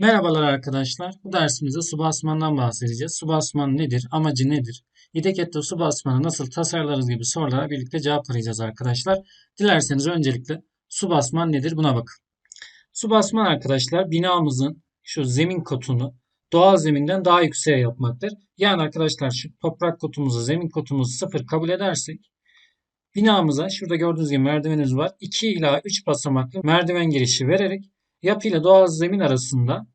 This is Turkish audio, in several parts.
Merhabalar arkadaşlar. Bu dersimizde su basmandan bahsedeceğiz. Su basman nedir? Amacı nedir? İdekette su basmanı nasıl tasarlarız gibi sorulara birlikte cevap arayacağız arkadaşlar. Dilerseniz öncelikle su basman nedir buna bakın. Su basman arkadaşlar binamızın şu zemin kotunu doğal zeminden daha yükseğe yapmaktır. Yani arkadaşlar şu toprak kotumuzu, zemin kotumuzu sıfır kabul edersek binamıza şurada gördüğünüz gibi merdivenimiz var. 2 ila 3 basamaklı merdiven girişi vererek yapı ile doğal zemin arasında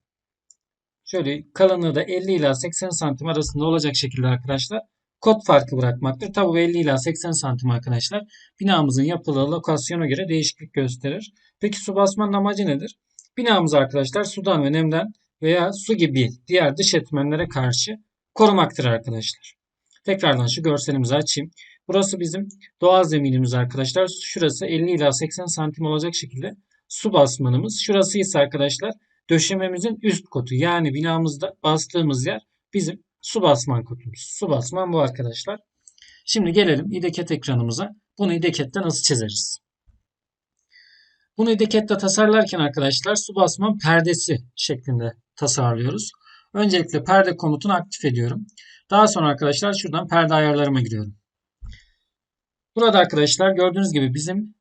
şöyle kalınlığı da 50 ila 80 santim arasında olacak şekilde arkadaşlar kod farkı bırakmaktır. Tabi bu 50 ila 80 santim arkadaşlar binamızın yapılı lokasyona göre değişiklik gösterir. Peki su basmanın amacı nedir? Binamız arkadaşlar sudan ve nemden veya su gibi diğer dış etmenlere karşı korumaktır arkadaşlar. Tekrardan şu görselimizi açayım. Burası bizim doğal zeminimiz arkadaşlar. Şurası 50 ila 80 santim olacak şekilde su basmanımız. Şurası ise arkadaşlar döşememizin üst kotu. Yani binamızda bastığımız yer bizim su basman kotumuz. Su basman bu arkadaşlar. Şimdi gelelim ideket ekranımıza. Bunu idekette nasıl çizeriz? Bunu idekette tasarlarken arkadaşlar su basman perdesi şeklinde tasarlıyoruz. Öncelikle perde komutunu aktif ediyorum. Daha sonra arkadaşlar şuradan perde ayarlarıma giriyorum. Burada arkadaşlar gördüğünüz gibi bizim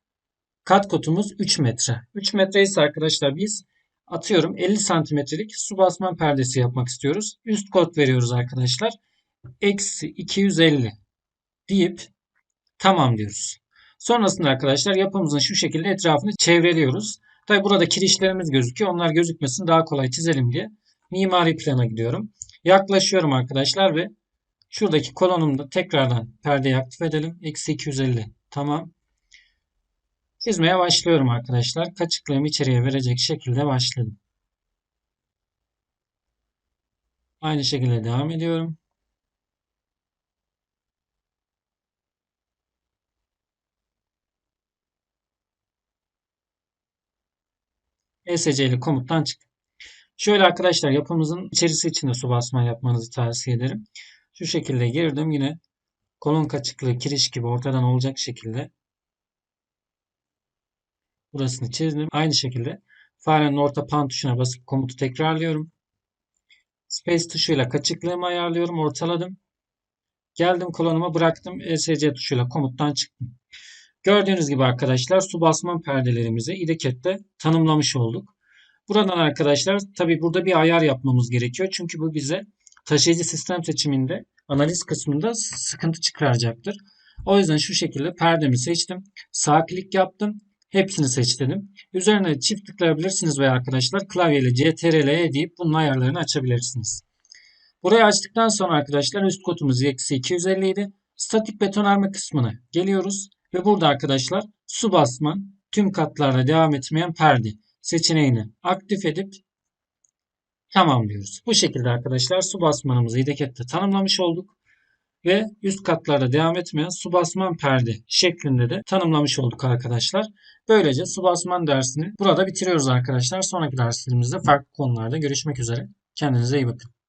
kat kotumuz 3 metre. 3 metre ise arkadaşlar biz atıyorum 50 santimetrelik su basman perdesi yapmak istiyoruz. Üst kod veriyoruz arkadaşlar. Eksi 250 deyip tamam diyoruz. Sonrasında arkadaşlar yapımızın şu şekilde etrafını çevreliyoruz. Tabi burada kirişlerimiz gözüküyor. Onlar gözükmesin daha kolay çizelim diye mimari plana gidiyorum. Yaklaşıyorum arkadaşlar ve şuradaki kolonumda tekrardan perdeyi aktif edelim. Eksi 250 tamam. Çizmeye başlıyorum arkadaşlar. Kaçıklığımı içeriye verecek şekilde başladım. Aynı şekilde devam ediyorum. ESC'li komuttan çıktım. Şöyle arkadaşlar yapımızın içerisi içinde su basma yapmanızı tavsiye ederim. Şu şekilde girdim yine kolon kaçıklığı kiriş gibi ortadan olacak şekilde burasını çizdim. Aynı şekilde farenin orta pan tuşuna basıp komutu tekrarlıyorum. Space tuşuyla kaçıklığımı ayarlıyorum. Ortaladım. Geldim kolonuma bıraktım. ESC tuşuyla komuttan çıktım. Gördüğünüz gibi arkadaşlar su basman perdelerimizi idekette tanımlamış olduk. Buradan arkadaşlar tabi burada bir ayar yapmamız gerekiyor. Çünkü bu bize taşıyıcı sistem seçiminde analiz kısmında sıkıntı çıkaracaktır. O yüzden şu şekilde perdemi seçtim. Sağ klik yaptım. Hepsini seç dedim. Üzerine çift tıklayabilirsiniz veya arkadaşlar klavyeyle CTRL deyip bunun ayarlarını açabilirsiniz. Burayı açtıktan sonra arkadaşlar üst kodumuz eksi 250 idi. Statik betonarme kısmına geliyoruz. Ve burada arkadaşlar su basman tüm katlarda devam etmeyen perde seçeneğini aktif edip tamamlıyoruz. Bu şekilde arkadaşlar su basmanımızı idekette tanımlamış olduk ve üst katlarda devam etmeyen su basman perde şeklinde de tanımlamış olduk arkadaşlar. Böylece su basman dersini burada bitiriyoruz arkadaşlar. Sonraki derslerimizde farklı konularda görüşmek üzere. Kendinize iyi bakın.